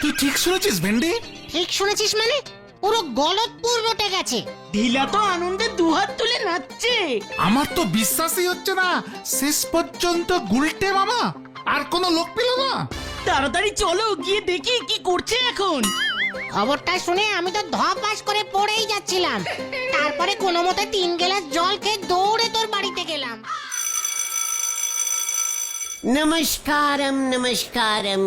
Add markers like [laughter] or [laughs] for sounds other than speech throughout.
তুই ঠিক শুনেছিস ভেন্ডি? ঠিক শুনেছিস মানে? পুরো গলতপুর রটে গেছে। ঢিলা তো আনন্দে দুহাত তুলে নাচছে। আমার তো বিশ্বাসই হচ্ছে না শেষ পর্যন্ত গুলটে মামা আর কোনো লোক পেল না। তাড়াতাড়ি চলো গিয়ে দেখি কি করছে এখন। খবরটা শুনে আমি তো ধপাস করে পড়েই যাচ্ছিলাম। তারপরে কোনো মতে তিন গ্লাস জল খেয়ে দৌড়ে তোর বাড়িতে গেলাম। নমস্কারম নমস্কারম।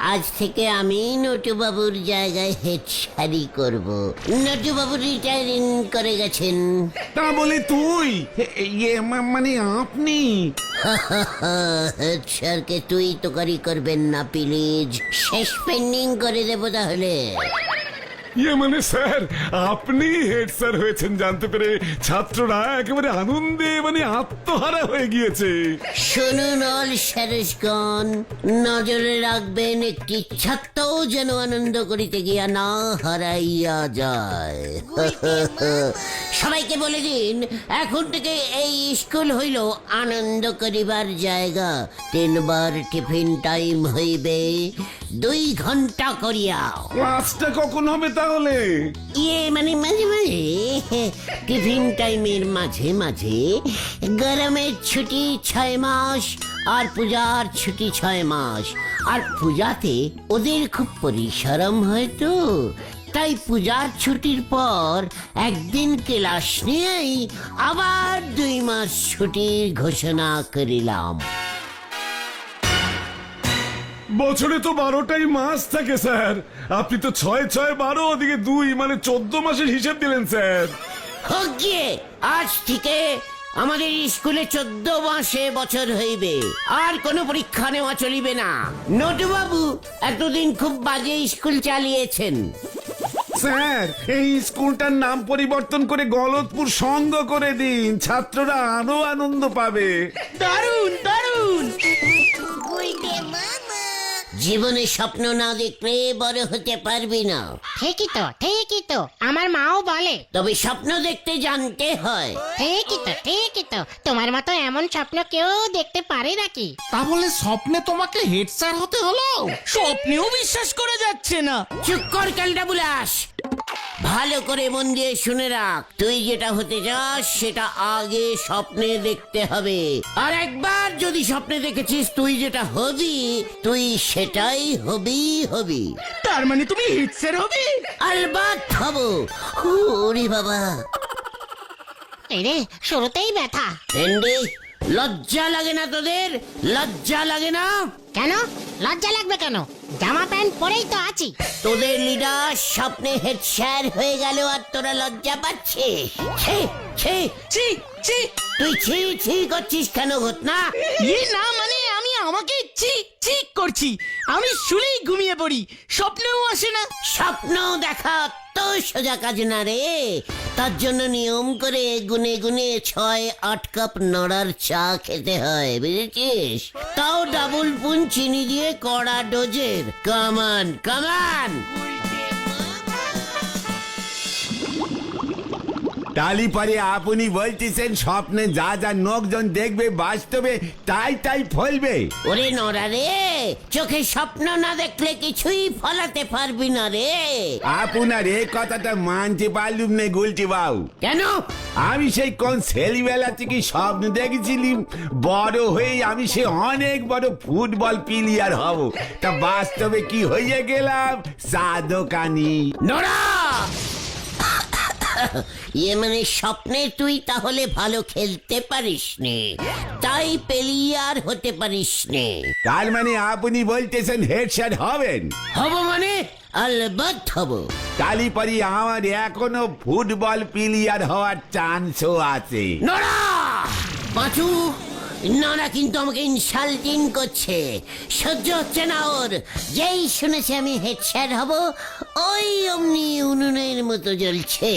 আজ থেকে আমি নটুবাবুর জায়গায় হেড সারি করব। নটুবাবু রিটায়ারিং করে গেছেন। তা বলে তুই? এ- ইয়ে মা- মানে আপনি? হেড স্যারকে তুই তোকারি করবেন না প্লিজ। শেষ পেন্ডিং করে দেবো তাহলে। ইয়ে মানে স্যার আপনি হেড স্যার হয়েছেন জানতে পেরে। ছাত্ররা একেবারে আনন্দে মানে আত্মহারা হয়ে গিয়েছে। শুনুন অল নজরে রাখবেন একটি ছাত্রও যেন আনন্দ করিতে গিয়া না হারাইয়া যায়। [laughs] সবাইকে বলে দিন এখন থেকে এই স্কুল হইল আনন্দ করিবার জায়গা। তিনবার টিফিন টাইম হইবে দুই ঘণ্টা করিয়া ক্লাসটা কখন হবে তাহলে? ইয়ে মানে মাঝে মাঝে, টিফিন টাইমের মাঝে মাঝে গরমের ছুটি ছয় মাস আর পূজার ছুটি ছয় মাস। আর পূজাতে ওদের খুব পরিশ্রম হয় তো। তাই পূজার ছুটির পর একদিন ক্লাস নিয়েই আবার দুই মাস ছুটির ঘোষণা করিলাম। বছরে তো বারোটাই মাস থাকে স্যার। আপনি তো ছয় ছয় বারো ওদিকে দুই মানে চোদ্দ মাসের হিসেব দিলেন স্যার। হোক গিয়ে আজ থেকে আমাদের স্কুলে চোদ্দ মাসে বছর হইবে। আর কোনো পরীক্ষা নেওয়া চলিবে না। নটুবাবু এতদিন খুব বাজে স্কুল চালিয়েছেন। স্যার এই স্কুলটার নাম পরিবর্তন করে গলতপুর সঙ্গ করে দিন। ছাত্ররা আরও আনন্দ পাবে। দারুণ দারুণ! জীবনে স্বপ্ন না দেখলে বড় হতে পারবি না। ঠিকই তো ঠিকই তো আমার মাও বলে। তবে স্বপ্ন দেখতে জানতে হয়। ঠিকই তো ঠিকই তো তোমার মতো এমন স্বপ্ন কেউ দেখতে পারে নাকি? তা বলে স্বপ্নে তোমাকে হেড স্যার হতে হলো? স্বপ্নেও বিশ্বাস করে যাচ্ছে না চুপ কর ক্যালটা বুলাস। ভালো করে মন দিয়ে শুনে রাখ। তুই যেটা হতে চাস সেটা আগে স্বপ্নে দেখতে হবে। আর একবার যদি স্বপ্নে দেখেছিস তুই যেটা হবি তুই সেটাই হবি হবি। তার মানে তুমি হিটসের হবে? আলবাত হব। ওরে বাবা। এই রে শুরুতেই ব্যথা। ভেন্ডি লজ্জা লাগে না তোদের? লজ্জা লাগে না? কেন? লজ্জা লাগবে কেন? জামা প্যান্ট পরেই তো আছি। তোদের লিডার স্বপ্নে হেড স্যার হয়ে গেল আর তোরা লজ্জা পাচ্ছে ছি, ছি, ছি ছি। তুই ছি ছি করছিস কেন ঘটনা? ইয়ে না মানে আমি আমাকে ছি ছি করছি। আমি শুলেই ঘুমিয়ে পড়ি। স্বপ্নেও আসে না। স্বপ্ন দেখা তো সোজা কাজ না রে। তার জন্য নিয়ম করে গুনে গুনে ছয়, আট কাপ নড়ার চা খেতে হয়, বুঝেছিস? তাও ডাবল পুন চিনি দিয়ে কড়া ডোজের। কামান কামান তালি পরে আপনি বলতেছেন স্বপ্নে যা যা লোকজন দেখবে বাস্তবে তাই তাই ফলবে। ওরে নড়া রে চোখে স্বপ্ন না দেখলে কিছুই ফলাতে পারবি না রে। আপনার এই কথাটা মানতে পারলুম না গুলটি বাবু কেন? আমি সেই কোন ছেলেবেলা থেকে স্বপ্ন দেখেছিলাম বড় হয়ে আমি সে অনেক বড় ফুটবল প্লেয়ার হব। তা বাস্তবে কি হয়ে গেলাম? চা দোকানি নড়া [laughs] ইয়ে মানে স্বপ্নে তুই তাহলে ভালো খেলতে পারিস নে। তাই পেলিয়ার হতে পারিস নে। তার মানে আপনি বলতেছেন হেড স্যার হবেন? হব মানে? আলবত হব। কালীপরি পরে আমার এখনও ফুটবল প্লেয়ার হওয়ার চান্সও আছে। নড়া! পাঁচু! নড়া কিন্তু আমাকে ইনসাল্টিং করছে। সহ্য হচ্ছে না ওর। যেই শুনেছে আমি হেড স্যার হব ওই অমনি উনুনের মতো জ্বলছে।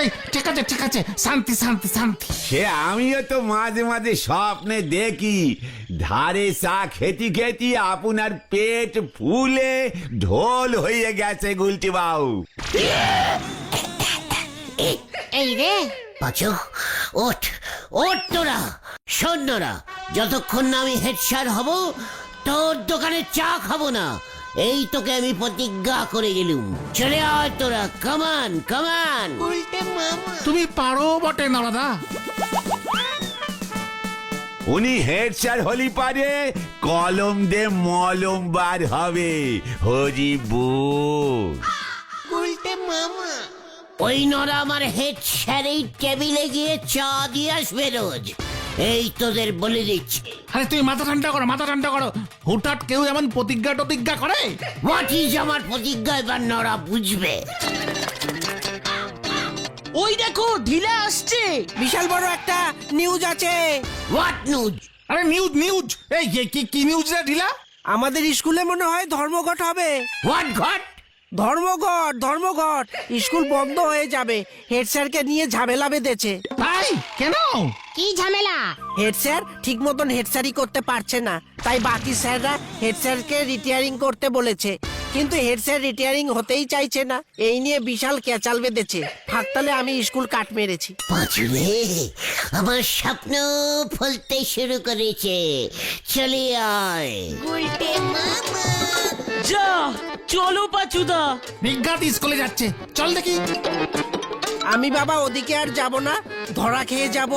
এই ঠিক আছে ঠিক আছে। শান্তি শান্তি শান্তি। সে আমিও তো মাঝে মাঝে স্বপ্নে দেখি। ধারে চা খেতি খেতি আপনার পেট ফুলে ঢোল হয়ে গেছে গুলটি বাউ এই রে পাঁচু ওঠ ওঠ তোরা শোন যতক্ষণ না আমি হেড স্যার হব তোর দোকানে চা খাব না। এই তোকে আমি প্রতিজ্ঞা করে গেলুম। চলে আয় তোরা কামান কামান তুমি পারো বটে নরদা। উনি হেড স্যার হলি পারে কলম দে মলম বার হবে। হরি বল ওই নরা আমার হেড স্যার এই টেবিলে গিয়ে চা দিয়ে আসবে রোজ। এই তোদের বলে দিচ্ছি। আরে তুমি মাথা ঠান্ডা করো মাথা ঠান্ডা করো। হুটহাট কেউ এমন প্রতিজ্ঞা টতিজ্ঞা করে? হোয়াট ইজ আমার প্রতিজ্ঞা? এবার নরা বুঝবে। ওই দেখো ঢিলা আসছে। বিশাল বড় একটা নিউজ আছে। হোয়াট নিউজ আরে নিউজ নিউজ এই কি- কি কি নিউজ রে ঢিলা? আমাদের স্কুলে মনে হয় ধর্মঘট হবে। হোয়াট ঘট? ধর্মঘট ধর্মঘট। স্কুল বন্ধ হয়ে যাবে। হেড স্যারকে নিয়ে ঝামেলা বেঁধেছে। তাই? কেন? কি ঝামেলা? হেড স্যার ঠিক মতন হেড স্যারই করতে পারছে না। তাই বাকি স্যাররা হেড স্যারকে রিটায়ারিং করতে বলেছে। কিন্তু হেড স্যার রিটায়ারিং হতেই চাইছে না। এই নিয়ে বিশাল ক্যাচাল বেঁধেছে। হাততালে আমি স্কুল কাট মেরেছি। পাঁচুরে আমার স্বপ্ন ফলতে শুরু করেছে। চলে আয়। যা চলো পাচুদা। বিজ্ঞাত স্কুলে যাচ্ছে। চল দেখি। আমি বাবা ওদিকে আর যাব না ধরা খেয়ে যাব।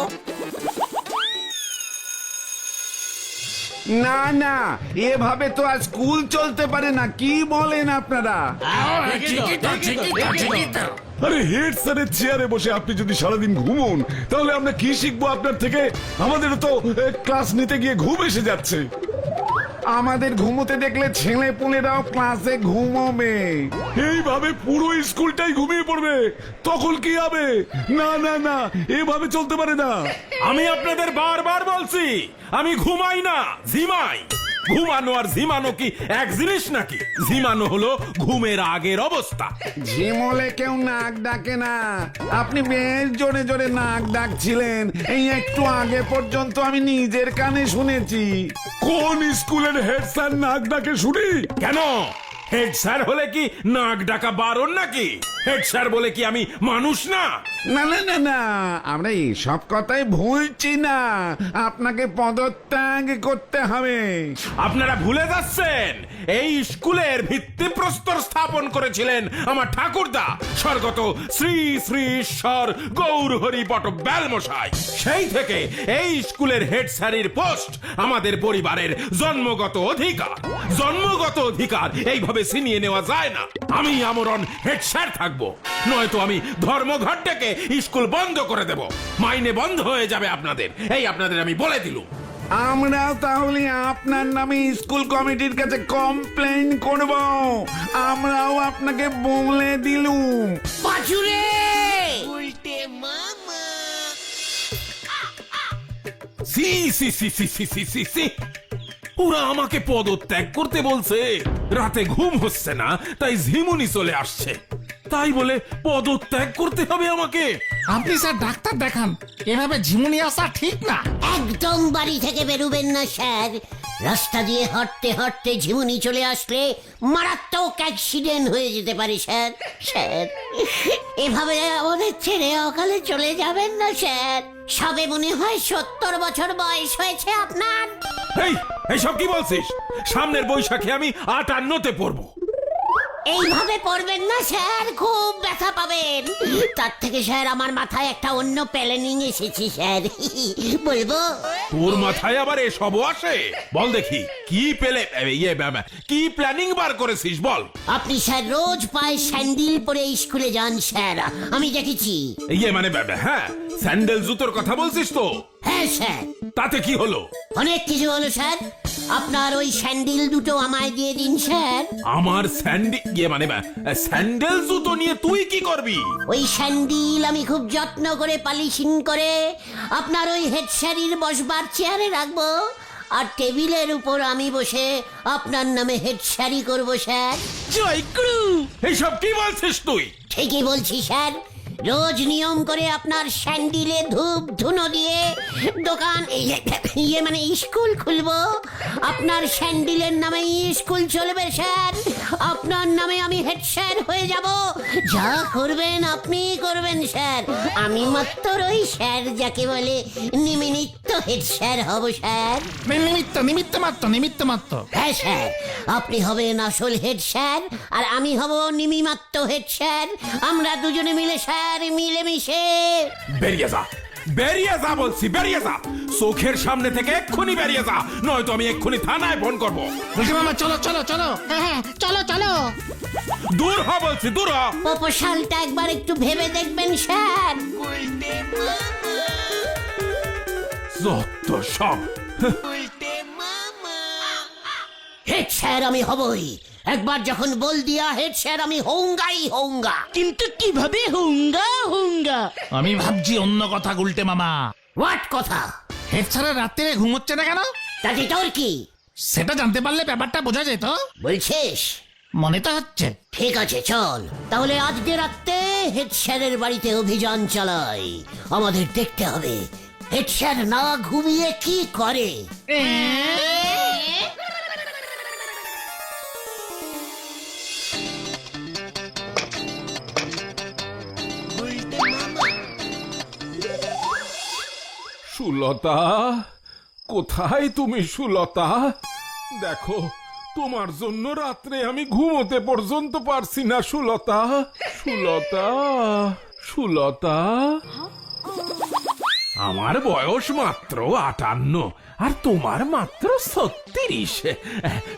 না না এভাবে তো আর স্কুল চলতে পারে না কি বলেন আপনারা? আরে হেড স্যারের চেয়ারে বসে আপনি যদি সারাদিন ঘুমোন তাহলে আমরা কি শিখব আপনার থেকে? আমাদের তো ক্লাস নিতে গিয়ে ঘুম এসে যাচ্ছে। আমাদের ঘুমোতে দেখলে ছেলে পুলেরাও ক্লাসে ঘুমোবে। এইভাবে পুরো স্কুলটাই ঘুমিয়ে পড়বে তখন কি হবে? না না না এভাবে চলতে পারে না। আমি আপনাদের বারবার বলছি আমি ঘুমাই না ঝিমাই। ঘুমানো আর ঝিমানো কি এক জিনিস নাকি? ঝিমানো হলো ঘুমের আগের অবস্থা। ঝিমলে কেউ নাক ডাকে না। আপনি বেশ জোরে জোরে নাক ডাকছিলেন। এই একটু আগে পর্যন্ত আমি নিজের কানে শুনেছি। কোন স্কুলের হেড স্যার নাক ডাকে শুনি? কেন? হেড স্যার হলে কি নাক ডাকা বারণ নাকি? হেড স্যার বলে কি আমি মানুষ না? না না না না আমরা কথাই ভুলছি না। আপনাকে পদত্যাগ করতে হবে। আপনারা ভুলে যাচ্ছেন এই স্কুলের ভিত্তিপ্রস্তর স্থাপন করেছিলেন আমার ঠাকুরদা স্বর্গত শ্রী শ্রী ঈশ্বর গৌর হরি পটক মশাই সেই থেকে এই স্কুলের হেড স্যারের পোস্ট আমাদের পরিবারের জন্মগত অধিকার। জন্মগত অধিকার এইভাবে ছিনিয়ে নেওয়া যায় না। আমি আমরণ হেড স্যার থাকব। নয়তো আমি ধর্মঘটটাকে স্কুল বন্ধ করে দেব। মাইনে বন্ধ হয়ে যাবে আপনাদের। এই আপনাদের আমি বলে দিলুম। আমরা তাহলে আপনার নামে স্কুল কমিটির কাছে কমপ্লেন করব। আমরাও আপনাকে বলে দিলুম। পাচুরে উল্টে মামা। সি সি সি সি সি সি সি। ওরা আমাকে পদত্যাগ করতে বলছে। রাতে ঘুম হচ্ছে না তাই ঝিমুনি চলে আসছে। তাই বলে পদত্যাগ করতে হবে আমাকে। আপনি স্যার ডাক্তার দেখান। এভাবে ঝিমুনি আসা ঠিক না। একদম বাড়ি থেকে বেরুবেন না স্যার। রাস্তা দিয়ে হাঁটতে হাঁটতে ঝিমুনি চলে আসলে মারাত্মক অ্যাক্সিডেন্ট হয়ে যেতে পারে স্যার। স্যার এভাবে আমাদের ছেড়ে অকালে চলে যাবেন না স্যার। সবে মনে হয় সত্তর বছর বয়স হয়েছে আপনার। এই এসব কি বলছিস? সামনের বৈশাখে আমি আটান্নতে পড়ব। এইভাবে পড়বেন না স্যার। খুব ব্যথা পাবেন। তার থেকে স্যার আমার মাথায় একটা অন্য প্ল্যানিং এসেছে স্যার। [laughs] বলব? তোর মাথায় আবার এসবও আসে? বল দেখি কি পেলে ইয়ে কি প্ল্যানিং বার করেছিস বল। আপনি স্যার রোজ পায়ে স্যান্ডেল পরে স্কুলে যান স্যার। আমি দেখেছি। ইয়ে মানে হ্যাঁ স্যান্ডেল জুতোর কথা বলছিস তো? হ্যাঁ স্যার। তাতে কি হলো? অনেক কিছু হলো স্যার। আপনার ওই স্যান্ডেল দুটো আমায় দিয়ে দিন স্যার। আমার স্যান্ডেল ইয়ে মানে স্যান্ডেল জুতো নিয়ে তুই কি করবি? ওই স্যান্ডেল আমি খুব যত্ন করে পালিশিং করে আপনার ওই হেড স্যারির বসবার চেয়ারে রাখব আর টেবিলের উপর আমি বসে আপনার নামে হেড স্যারি করব স্যার। এইসব কি বলছিস তুই? ঠিকই বলছি স্যার। রোজ নিয়ম করে আপনার স্যান্ডিলে ধূপ ধুনো দিয়ে দোকান ইয়ে- ইয়ে মানে স্কুল খুলবো। আপনার স্যান্ডিলের নামে স্কুল চলবে স্যার। আপনার নামে আমি হেড স্যার হয়ে যাব। যা করবেন আপনি করবেন স্যার। আমি মাত্র ওই স্যার যাকে বলে নিমিনিত্ত হেড স্যার হব স্যার। নিমিত্ত নিমিত্ত মাত্র নিমিত্ত মাত্র। হ্যাঁ স্যার। আপনি হবেন আসল হেড স্যার আর আমি হব নিমিমাত্র হেড স্যার। আমরা দুজনে মিলে স্যার মিলেমিশে। বেরিয়ে যা। বেরিয়ে যা বলছি বেরিয়ে যা। চোখের সামনে থেকে এক্ষুনি বেরিয়ে যা। নয়তো আমি এক্ষুনি থানায় ফোন করব। মামা চলো চলো চলো। হ্যাঁ হ্যাঁ চলো চলো। দূর হ বলছি দূর হ। প্রপোসালটা একবার একটু ভেবে দেখবেন স্যার। যত সব। হেড স্যার আমি হবই। একবার যখন বল দিয়া হেড স্যার আমি হউঙ্গাই হোঙ্গা। কিন্তু কীভাবে হুঙ্গা হুঙ্গা? আমি ভাবছি অন্য কথা গুলটে মামা। হোয়াট কথা? হেড স্যারের রাত্রে ঘুমোচ্ছে না কেন? তাতে তোর কি? সেটা জানতে পারলে ব্যাপারটা বোঝা যেত। বলছিস? মনে তো হচ্ছে। ঠিক আছে চল। তাহলে আজকে রাতে হেড স্যারের বাড়িতে অভিযান চালাই। আমাদের দেখতে হবে হেড স্যার না ঘুমিয়ে কি করে? সুলতা, কোথায় তুমি সুলতা? দেখো, তোমার জন্য রাত্রে আমি ঘুমোতে পর্যন্ত পারছি না, সুলতা। সুলতা সুলতা। আমার বয়স মাত্র আটান্ন, আর তোমার মাত্র ছত্রিশ।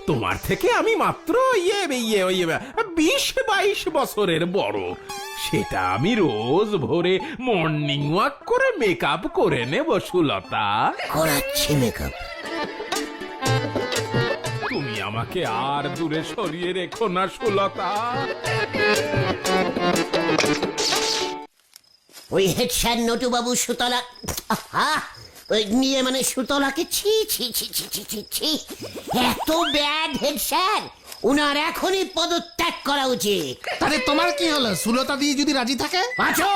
তোমার থেকে আমি মাত্র ইয়ে ইয়ে ইয়ে বিশ বাইশ বছরের বড়। সেটা আমি রোজ ভোরে মর্নিং ওয়াক করে মেকআপ করে নেব সুলতা। করাচ্ছি মেকআপ তুমি আমাকে আর দূরে সরিয়ে রেখো না সুলতা। ওই হেড স্যার নটুবাবু সুতলা আহা! ওই নিয়ে মানে সুতলাকে ছি ছি ছি ছি ছি ছি ছি। এত ব্যাড হেড স্যার উনার এখনই পদত্যাগ করা উচিত। তাহলে তোমার কি হলো? সুলতা দিয়ে যদি রাজি থাকে? আছো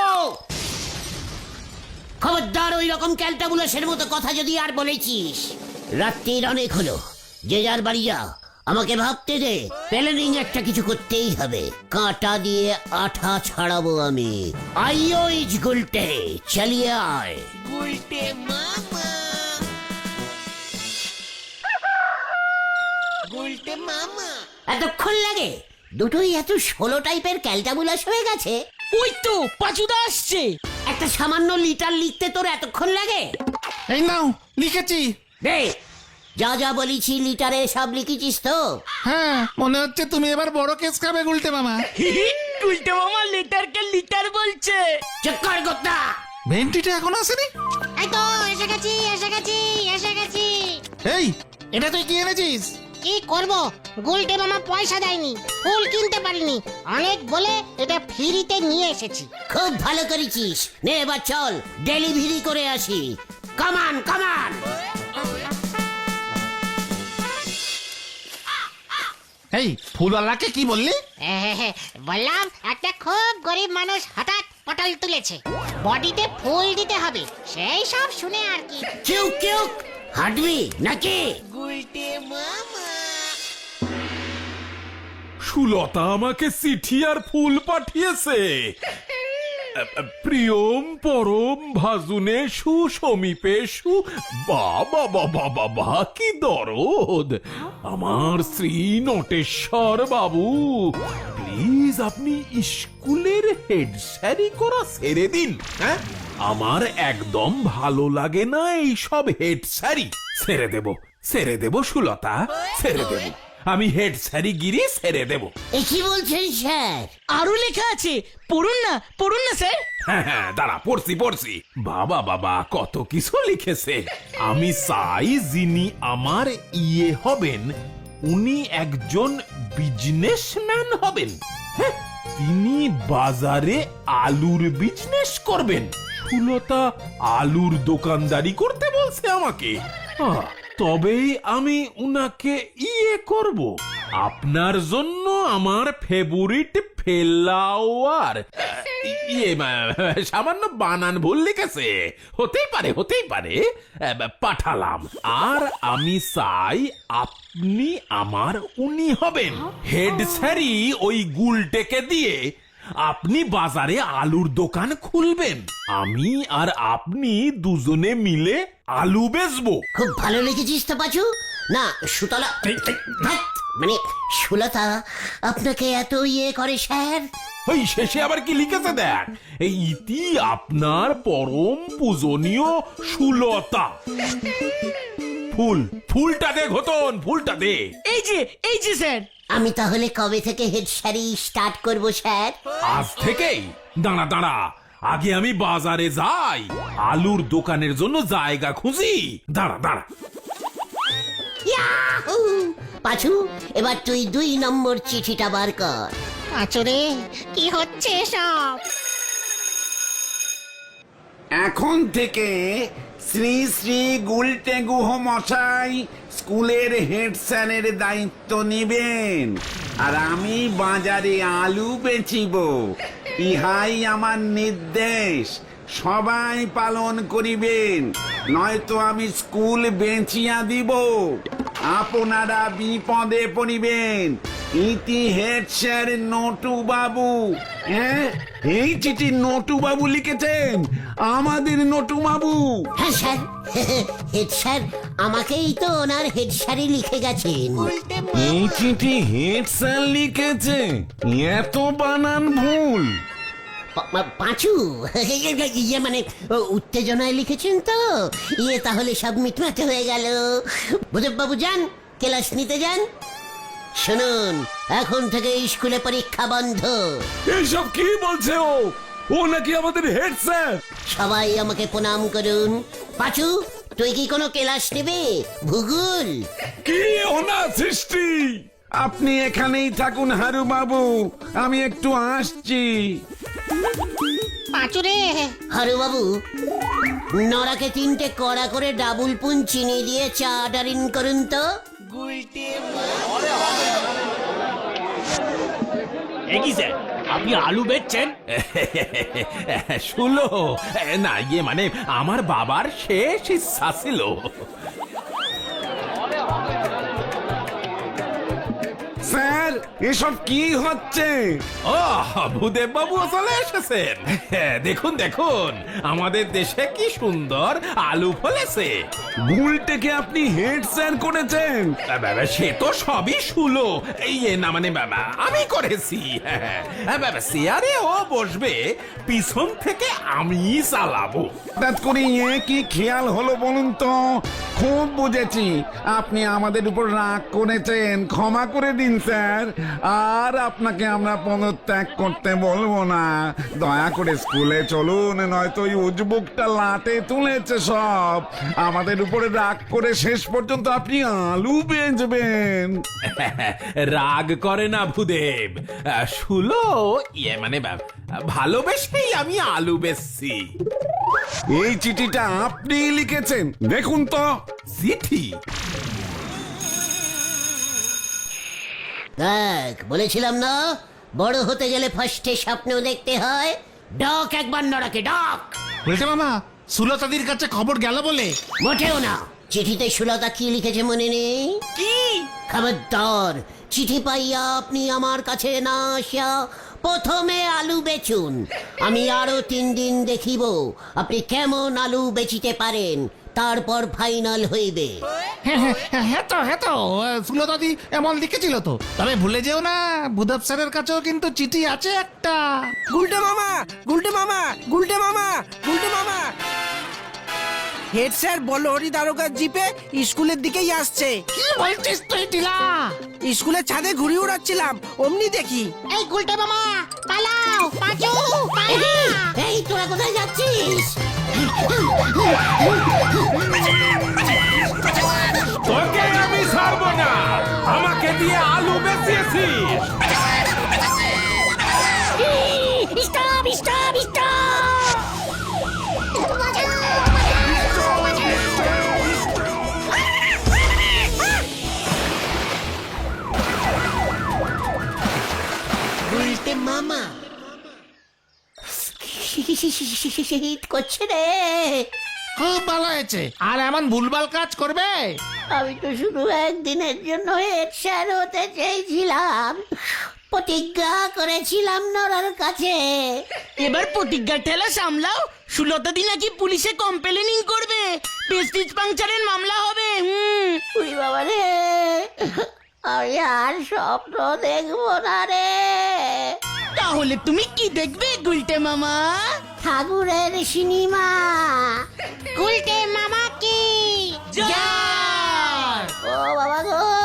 খবরদার ওই রকম ক্যালটাবুলাসের মতো কথা যদি আর বলেছিস রাত্রির অনেক হলো। যে যার বাড়ি যা আমাকে ভাবতে দে প্ল্যানিং একটা কিছু করতেই হবে। কাঁটা দিয়ে আঠা ছাড়াবো আমি। আইও ইজ গুলটে চালিয়ে আয়। এতক্ষণ লাগে? দুটোই এত ষোলো টাইপের ক্যালটাবুলাস হয়ে গেছে। ওই তো পাচুদা আসছে। একটা সামান্য লিটার লিখতে তোর এতক্ষণ লাগে? এই নাও লিখেছি। দে যা যা বলেছি লিটারে সব লিখেছিস তো? হ্যাঁ মনে হচ্ছে তুমি এবার বড় কেস খাবে গুলটে মামা। উল্টে মামা লিটারকে লিটার বলছে। চেক কর গোত্তা ভেন্টিটা এখন আসেনি? এই তো এসে গেছি এসে গেছি এসে গেছি। এই এটা তুই কি এনেছিস? কি করব? গুলটে মামা পয়সা দেয়নি ফুল কিনতে পারিনি। অনেক বলে এটা ফ্রিতে নিয়ে এসেছি। খুব ভালো করেছিস। নে এবার চল ডেলিভারি করে আসি। কামান কামান এই ফুলওয়ালাকে কি বললি? বললাম একটা খুব গরিব মানুষ হঠাৎ পটল তুলেছে। বডিতে ফুল দিতে হবে সেই সব শুনে আর কি। কেউ কেউ হাঁটবি নাকি? সুলতা আমাকে চিঠি আর ফুল পাঠিয়েছে। প্রিয়ম পরম ভাজুনে সু সমীপে সু বাবা বাবা বাবা, কি দরদ। আমার শ্রী নটেশ্বর বাবু প্লিজ আপনি স্কুলের হেড স্যারি করা ছেড়ে দিন হ্যাঁ? আমার একদম ভালো লাগে না এই সব হেড স্যারি ছেড়ে দেব ছেড়ে দেব সুলতা, ছেড়ে দেব। আমি হেড স্যারি গিরি ছেড়ে দেব। এ কি বলছেন স্যার? আরও লেখা আছে। পড়ুন না পড়ুন না স্যার। হ্যাঁ হ্যাঁ দাঁড়া পড়ছি পড়ছি। বাবা বাবা কত কিছু লিখেছে। আমি চাই যিনি আমার ইয়ে হবেন উনি একজন বিজনেসম্যান হবেন। হ্যাঁ, তিনি বাজারে আলুর বিজনেস করবেন। সুলতা আলুর দোকানদারি করতে বলছে আমাকে। আহ, তবেই আমি উনাকে ইয়ে করব। আপনার জন্য আমার ফেভারিট ফেলাওয়ার। ইয়ে সামান্য বানান ভুল লিখেছে। হতেই পারে হতেই পারে। পাঠালাম। আর আমি চাই আপনি আমার উনি হবেন। হেড স্যারই ওই গুলটেকে দিয়ে আপনি বাজারে আলুর দোকান খুলবেন। আমি আর আপনি দুজনে মিলে আলু বেচবো। খুব ভালো লিখেছিস তো পাচু। না সুতলা ধ্যাৎ, মানে সুলতা আপনাকে এত ইয়ে করে স্যার? ওই শেষে আবার কি লিখেছে দেখ? এই ইতি আপনার পরম পূজনীয় সুলতা। ফুল ফুলটা দে ঘতন ফুলটা দে। এই যে এই যে স্যার। আমি তাহলে কবে থেকে হেড স্যারি স্টার্ট করব স্যার? আজ থেকেই। দাঁড়া দাঁড়া। আগে আমি বাজারে যাই আলুর দোকানের জন্য জায়গা খুঁজি। দাঁড়া দাঁড়া। ইয়াহু! পাচু এবার তুই দুই নম্বর চিঠিটা বার কর। আচরে কি হচ্ছে সব এখন থেকে শ্রী শ্রী গুলটে গুহ মশাই, স্কুলের হেড স্যারের দায়িত্ব নেবেন। আর আমি বাজারে আলু বেচিব। ইহাই আমার নির্দেশ। সবাই পালন করিবেন। নয়তো আমি স্কুল বেঁচিয়া দিব। আপনারা বিপদে পড়িবেন। ইতি হেড স্যার নটু বাবু। হ্যাঁ এই চিঠি নটু বাবু লিখেছেন। আমাদের নটু বাবু। হ্যাঁ স্যার। [laughs] হেড স্যার আমাকেই তো ওনার হেড স্যারই লিখে গেছেন। এই চিঠি হেড স্যার লিখেছে। এত বানান ভুল। পা- পাঁচু। [laughs] ইয়ে মানে ও, উত্তেজনায় লিখেছেন তো। ইয়ে তাহলে সব মিটমাট হয়ে গেল। বুধব বাবু যান ক্লাস নিতে যান। শুনুন এখন থেকে স্কুলে পরীক্ষা বন্ধ। এইসব কি বলছে ও? ও নাকি আমাদের হেড স্যার? সবাই আমাকে প্রণাম করুন। পাঁচু তুই কি কোনো ক্লাস নেবে? ভূগোল। কি ওনা সৃষ্টি? আপনি এখানেই থাকুন হারু বাবু আমি একটু আসছি। পাঁচুরে হারু বাবু নরাকে তিনটে কড়া করে ডাবল পুন চিনি দিয়ে চা ডারিন করুন তো। স্যার? আপনি আলু বেচছেন? [laughs] শুলো না ইয়ে মানে আমার বাবার শেষ ইচ্ছা ছিল। স্যার এসব কি হচ্ছে? ও ভূদেব বাবু চলে এসেছেন। দেখুন দেখুন আমাদের দেশে কি সুন্দর আলু ফলেছে। ভুলটাকে আপনি হেড স্যার করেছেন। বাবা, সে তো সবই শুলো এই এ না মানে বাবা আমি করেছি। হ্যাঁ, বাবা, চেয়ারে ও বসবে পিছন থেকে আমি চালাবো। হঠাৎ করে এ কি খেয়াল হলো বলুন তো। খুব বুঝেছি আপনি আমাদের উপর রাগ করেছেন। ক্ষমা করে দিন স্যার আর আপনাকে আমরা পদত্যাগ করতে বলব না। দয়া করে স্কুলে চলুন নয়তো ওই উজবুকটা লাটে তুলেছে সব। আমাদের উপরে রাগ করে শেষ পর্যন্ত আপনি আলু বেচবেন। রাগ করে না ভূদেব। আহ, শুলো ইয়ে মানে বা- ভালোবেসেই আমি আলু বেচছি। এই চিঠিটা আপনি লিখেছেন। দেখুন তো। চিঠি? দেখ বলেছিলাম না? বড় হতে গেলে ফার্স্টে স্বপ্ন দেখতে হয়। ডক একবার নড়াকে ডক! গুলটে মামা সুলতাদির কাছে খবর গেল বলে। মোটেও না। চিঠিতে সুলতা কি লিখেছে মনে নেই? কি? খবরদার চিঠি পাইয়া আপনি আমার কাছে না আসিয়া প্রথমে আলু বেচুন। আমি আরও তিন দিন দেখিব আপনি কেমন আলু বেচিতে পারেন? তারপর ফাইনাল হইবে। হ্যাঁ হ্যাঁ হ্যাঁ, হ্যাঁ তো হ্যাঁ তো। সুলতাদি এমন লিখেছিল তো। তবে ভুলে যেও না বুধব স্যারের কাছেও কিন্তু চিঠি আছে একটা। গুলটে মামা গুলটে মামা গুলটে মামা গুলটে মামা। হেড স্যার বলো হরি দারোগার জিপে স্কুলের দিকেই আসছে। কি বলছিস তুই টিলা? স্কুলের ছাদে ঘুরি উড়াচ্ছিলাম অমনি দেখি। এই গুলটে মামা পালাও পাঁচু পালা। এই তোরা কোথায় যাচ্ছিস? তোকে আমি ছাড়বো না। আমাকে দিয়ে আলু বেচিয়েছিস। Stop stop. শীত করছে রে। খুব ভালো হয়েছে। আর এমন ভুলভাল কাজ করবে? আমি তো শুধু একদিনের জন্য হেড স্যার হতে চেয়েছিলাম। প্রতিজ্ঞা করেছিলাম নরার কাছে। এবার প্রতিজ্ঞার ঠেলা সামলাও। সুলতা দি নাকি পুলিশে কমপ্লেনিং করবে। প্রেস্টিজ পাংচারের মামলা হবে হুম। উড়ি বাবা রে। আমি আর স্বপ্ন দেখব না রে। তাহলে তুমি কি দেখবে গুলটে মামা? ঠাকুরের সিনেমা। গুলটে মামা কি? ও বাবা গো